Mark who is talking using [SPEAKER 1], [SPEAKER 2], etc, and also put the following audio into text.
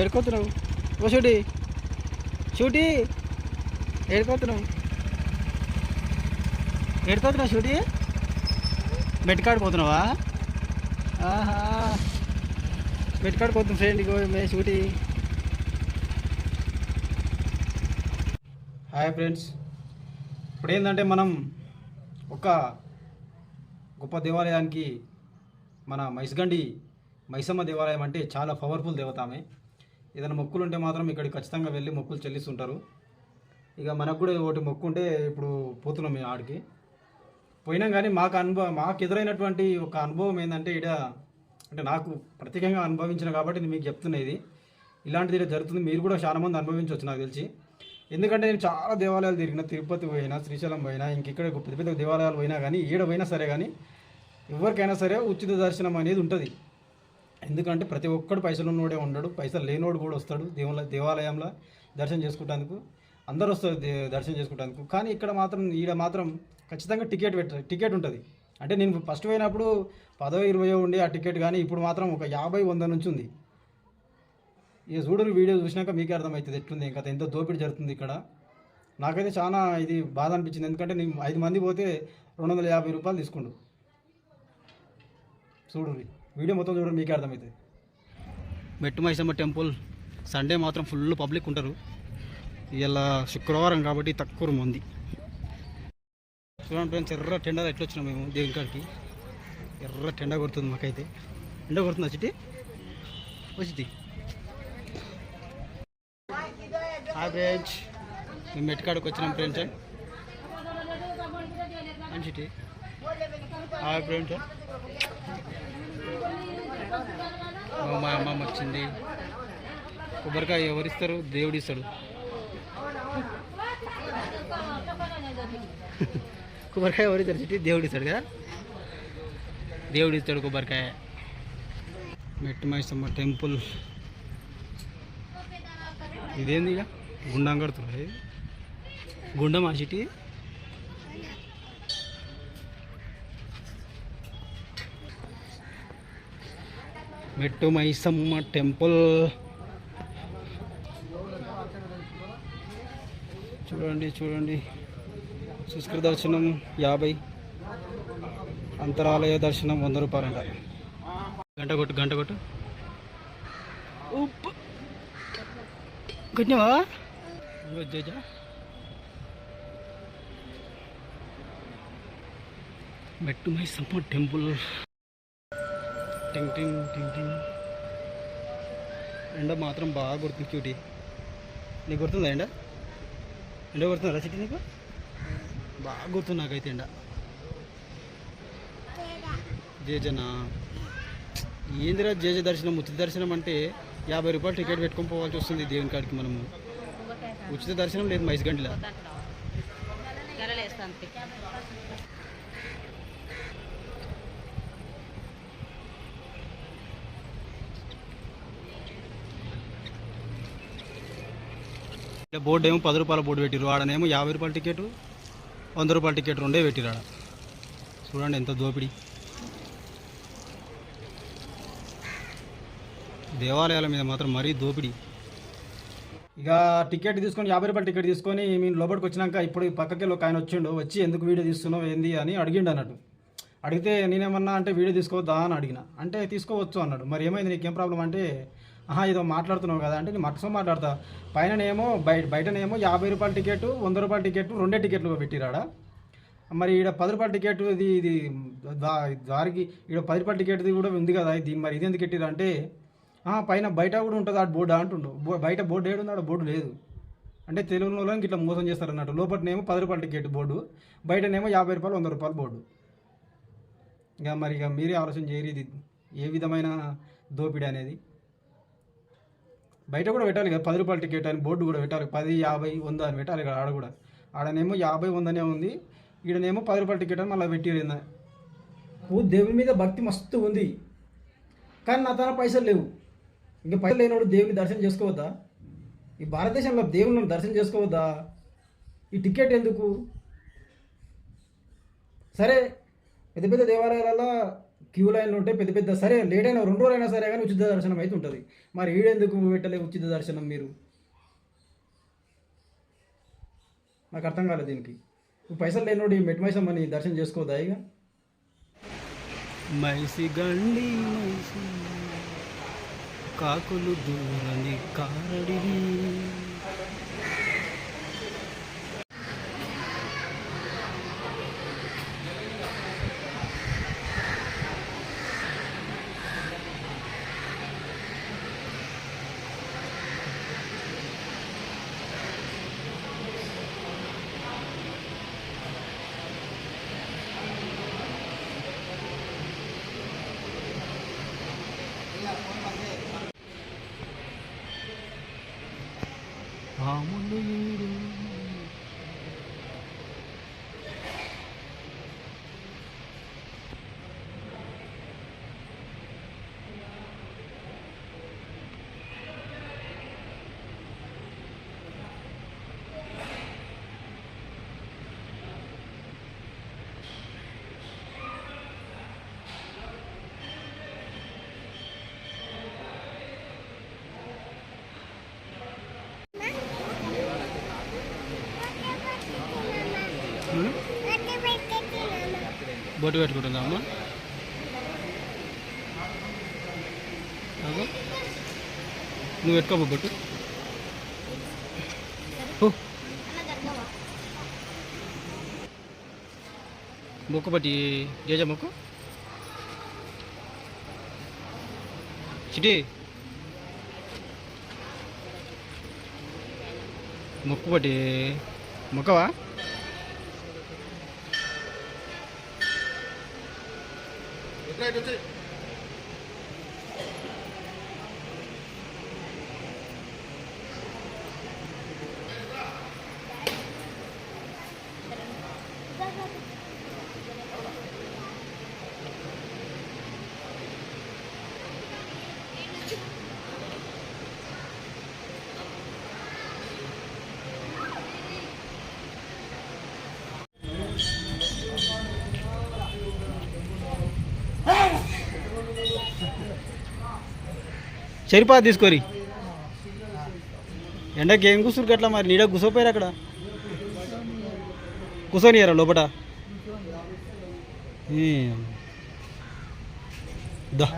[SPEAKER 1] ఏడుకోతున్నావు ఓ షూటి. షూటి. ఏడుకోతున్నావు ఏడుకోతున్నావు షూటి? బెట్కాడు పోతున్నావా? ఆహా. బెట్కాడు ఫ్రెండ్ ఇగో మే షూటి. Hi friends. ఇప్పుడు ఏంటంటే మనం ఒక గొప్ప దేవాలయానికి మన మైస్గండి మైసమ్మ దేవాలయం అంటే చాలా పవర్ఫుల్ దేవత ఆమె. ఏదైనా మొక్కులు ఉంటే మాత్రం ఇక్కడికి ఖచ్చితంగా వెళ్ళి మొక్కులు చెల్లిస్తుంటారు. ఇక మనకు కూడా ఒకటి మొక్కు ఉంటే ఇప్పుడు పోతున్నాం మేము ఆడికి. పోయినాం కానీ మాకు అనుభవం మాకు ఎదురైనటువంటి ఒక అనుభవం ఏంటంటే ఇక్కడ అంటే నాకు ప్రత్యేకంగా అనుభవించిన కాబట్టి నేను మీకు చెప్తున్నది ఇలాంటిది జరుగుతుంది. మీరు కూడా చాలా మంది అనుభవించవచ్చు నాకు తెలిసి. ఎందుకంటే నేను చాలా దేవాలయాలు తిరిగిన తిరుపతి పోయినా శ్రీశైలం పోయినా ఇంకెక్కడ పెద్ద పెద్ద దేవాలయాలు పోయినా కానీ ఈడ పోయినా సరే కానీ ఎవరికైనా సరే ఉచిత దర్శనం అనేది ఉంటుంది. ఎందుకంటే ప్రతి ఒక్కడు పైసలు ఉన్నోడే ఉండడు పైసలు లేనోడు కూడా వస్తాడు దేవుల దేవాలయంలో దర్శనం చేసుకుంటేందుకు అందరూ వస్తారు దే- దర్శనం చేసుకుంటేందుకు కానీ ఇక్కడ మాత్రం ఈడ మాత్రం ఖచ్చితంగా టికెట్ పెట్ట టికెట్ ఉంటుంది. అంటే నేను ఫస్ట్ పోయినప్పుడు పదో ఇరవయో ఉండి ఆ టికెట్ కానీ ఇప్పుడు మాత్రం ఒక యాభై వంద నుంచి ఉంది. ఇక చూడరు వీడియో చూసినాక మీకే అర్థమవుతుంది ఎట్లుంది ఇంకా ఎంత దోపిడీ జరుగుతుంది ఇక్కడ. నాకైతే చాలా ఇది బాధ అనిపించింది ఎందుకంటే నేను ఐదు మంది పోతే రెండు వందల యాభై రూపాయలు తీసుకుండు. చూడు వీడియో మొత్తం చూడండి మీకే అర్థమవుతుంది మెట్టు మైసమ్మ టెంపుల్ సండే మాత్రం ఫుల్ పబ్లిక్ ఉంటారు. ఇలా శుక్రవారం కాబట్టి తక్కువ మంది చూడండి ఫ్రెండ్స్ ఎర్ర టెండ ఎట్లా వచ్చినాం మేము దేవుని కాడికి. ఎర్ర టెండ కొడుతుంది మాకైతే. ఎండ కొడుతుంది చిట్టి? వచ్చి హాయ్ ఫ్రెండ్స్ మేము మెట్టుకాడికి వచ్చినాం friends. And Chitti. Hi friends మా అమ్మమ్మ వచ్చింది. కొబ్బరికాయ ఎవరిస్తారు? దేవుడు ఇస్తాడు కొబ్బరికాయ ఎవరిస్తారు చిట్టి? దేవుడు ఇస్తాడు కదా? దేవుడు ఇస్తాడు కొబ్బరికాయ మెట్టుమైసమ్మ టెంపుల్. ఇదేంది ఇక? గుండం కడుతున్నాయి గుండం ఆ చిట్టి? మెట్టు మైసమ్మ టెంపుల్. చూడండి చూడండి. శుష్కర దర్శనం యాభై. అంతరాలయ దర్శనం వంద రూపాయలంట. గంట కొట్టు గంట కొట్టు. ఉప్పు. మెట్టు మైసమ్మ టెంపుల్. టింగ్ టింగ్ టింగ్ టింగ్. ఎండ మాత్రం బాగా గుర్తుంది క్యూటీ. నీకు గుర్తుందా ఎండ? ఎండ గుర్తుందా చిట్టి నీకు? బాగా గుర్తుంది నాకైతే ఎండ. జేజన. ఏందిరా జేజ దర్శనం? ఉచిత దర్శనం అంటే యాభై రూపాయలు టికెట్ పెట్టుకొని పోవాల్సి వస్తుంది దేవుని కాడికి మనము. ఉచిత దర్శనం లేదు మైస్ గంటల బోర్డు ఏమో పది రూపాయల బోర్డు పెట్టిరు ఆడనేమో యాభై రూపాయల టికెట్ వంద రూపాయల టికెట్ రెండే పెట్టిరు ఆడ. చూడండి ఎంత దోపిడీ. దేవాలయాల మీద మాత్రం మరీ దోపిడీ. ఇక టికెట్ తీసుకొని యాభై రూపాయల టికెట్ తీసుకొని మేము లోపలికి వచ్చినాక ఇప్పుడు పక్కకి ఒక ఆయన వచ్చిండు వచ్చి ఎందుకు వీడియో తీస్తున్నావు? ఏంది? అని అడిగిండు అన్నట్టు. అడిగితే నేనేమన్నా అంటే వీడియో తీసుకోవద్దా? అని అడిగిన. అంటే తీసుకోవచ్చు అన్నాడు. మరి ఏమైంది? నీకేం ప్రాబ్లం అంటే ఆహా ఏదో మాట్లాడుతున్నావు కదా అంటే నేను మట్టుసం మాట్లాడతా. పైననేమో బయట బయటనేమో యాభై రూపాయల టికెట్ వంద రూపాయల టికెట్ రెండే టికెట్లు పెట్టిరాడా? మరి ఈడ పది రూపాయల టికెట్ ఇది ఇది దారికి ఈడ పది రూపాయల టికెట్ కూడా ఉంది కదా ఇది మరి ఇది ఎందుకు పెట్టిరా అంటే పైన బయట కూడా ఉంటుంది ఆ బోర్డు అంటుండు. బయట బోర్డు ఏడుంది ఆడ బోర్డు లేదు. అంటే తెలుగు వాళ్ళకి ఇట్లా మోసం చేస్తారు అన్నట్టు. లోపలనేమో పది రూపాయల టికెట్ బోర్డు బయటనేమో యాభై రూపాయలు వంద రూపాయల బోర్డు. ఇక మరి ఇక మీరే ఆలోచన చేయరు ఇది. ఏ విధమైన దోపిడీ అనేది? బయట కూడా పెట్టాలి కదా పది రూపాయల టికెట్ అని బోర్డు కూడా పెట్టాలి. పది యాభై వంద అని పెట్టాలి కదా ఆడ కూడా. ఆడనేమో యాభై వందనే ఉంది. ఈడనేమో పది రూపాయల టికెట్ అని మళ్ళీ పెట్టిరు ఓ దేవుని మీద భక్తి మస్తు ఉంది. కానీ నా తన పైసలు లేవు. ఇంకా పైసలు లేనివాడు దేవుని దర్శనం చేసుకోవద్దా? ఈ భారతదేశంలో దేవుని దర్శనం చేసుకోవద్దా? ఈ టికెట్ ఎందుకు? సరే పెద్ద పెద్ద దేవాలయాలలో
[SPEAKER 2] క్యూ లైన్లు ఉంటే పెద్ద పెద్ద సరే లేట్ అయినా రెండు రోజులైనా సరే కానీ ఉచిత దర్శనం అయితే ఉంటుంది. మరి ఈడెందుకు పెట్టలే ఉచిత దర్శనం మీరు? నాకు అర్థం కాలేదు దీనికి. పైసలు లేనోడి ఈ మెట్ మైసమ్మని దర్శనం చేసుకోవద్దా ఇక?
[SPEAKER 1] మైసి గండి మైసి కాకులు దూరని కారడి బొట్టు పెట్టుకుంటుందా అమ్మ నువ్వు పెట్టుకోబో బొట్టు. ఓ మొక్కు బట్టి జేజ మొక్కు. చిటి మొక్కు పట్టి మొక్కవా? రైట్ వచ్చి చెరిపా తీసుకోరి ఎండకి ఏం కూర్చురు అట్లా మరి? నీడ కూర్చోపోయారు అక్కడ. కూర్చొనియరా లోపట? ఈ. దా.